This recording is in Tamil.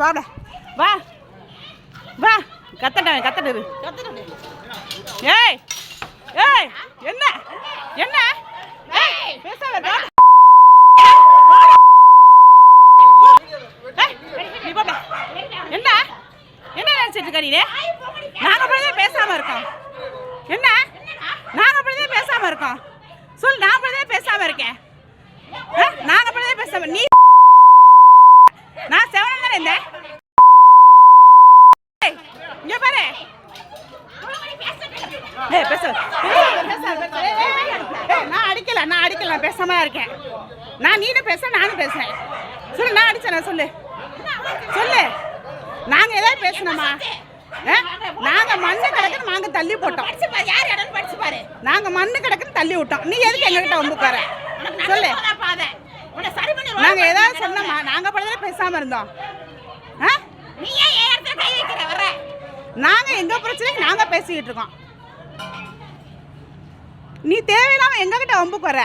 பார்த்து வாடா. வா. வா. கத்தட்ட கத்தட்டு இரு. ஏய் ஏய் என்ன? என்ன? ஏய் பேசாம இருக்க. என்ன? என்ன நினைச்சிட்டு இருக்க நீ நாங்க அப்படியே பேசாம இருக்கோம் என்ன? நாங்க அப்படியே பேசாம இருக்கோம் சொல் நான் அப்படியே பேசாம இருக்கேன். ஆ? நாங்க அப்படியே பேசாம நீ நான் செவனம் தானே இருந்தேன். ஏய் பேச. நான் அடிக்கல நான் அடிக்கல நான் பேசாம இருக்கேன். நான் நீனும் பேச நானும் பேசுறேன். சொல்லு நான் அடிச்சேன் சொல்லு. சொல்லு. நாங்க ஏதாவது பேசணுமா? நாங்க மண்ணு கிடக்குன்னு நாங்க தள்ளி போட்டோம். நாங்க மண்ணு கிடக்குன்னு தள்ளி விட்டோம். நீ எதுக்கு எங்ககிட்ட வந்து உனக்கு சொல்லு நாங்க ஏதாவது சொன்னோமா? நாங்க படத்துல பேசாம இருந்தோம். நாங்கள் எங்கள் பிரச்சனைக்கு நாங்கள் பேசிக்கிட்டு இருக்கோம். நீ தேவையில்லாமல் எங்ககிட்ட வம்புக்கு வர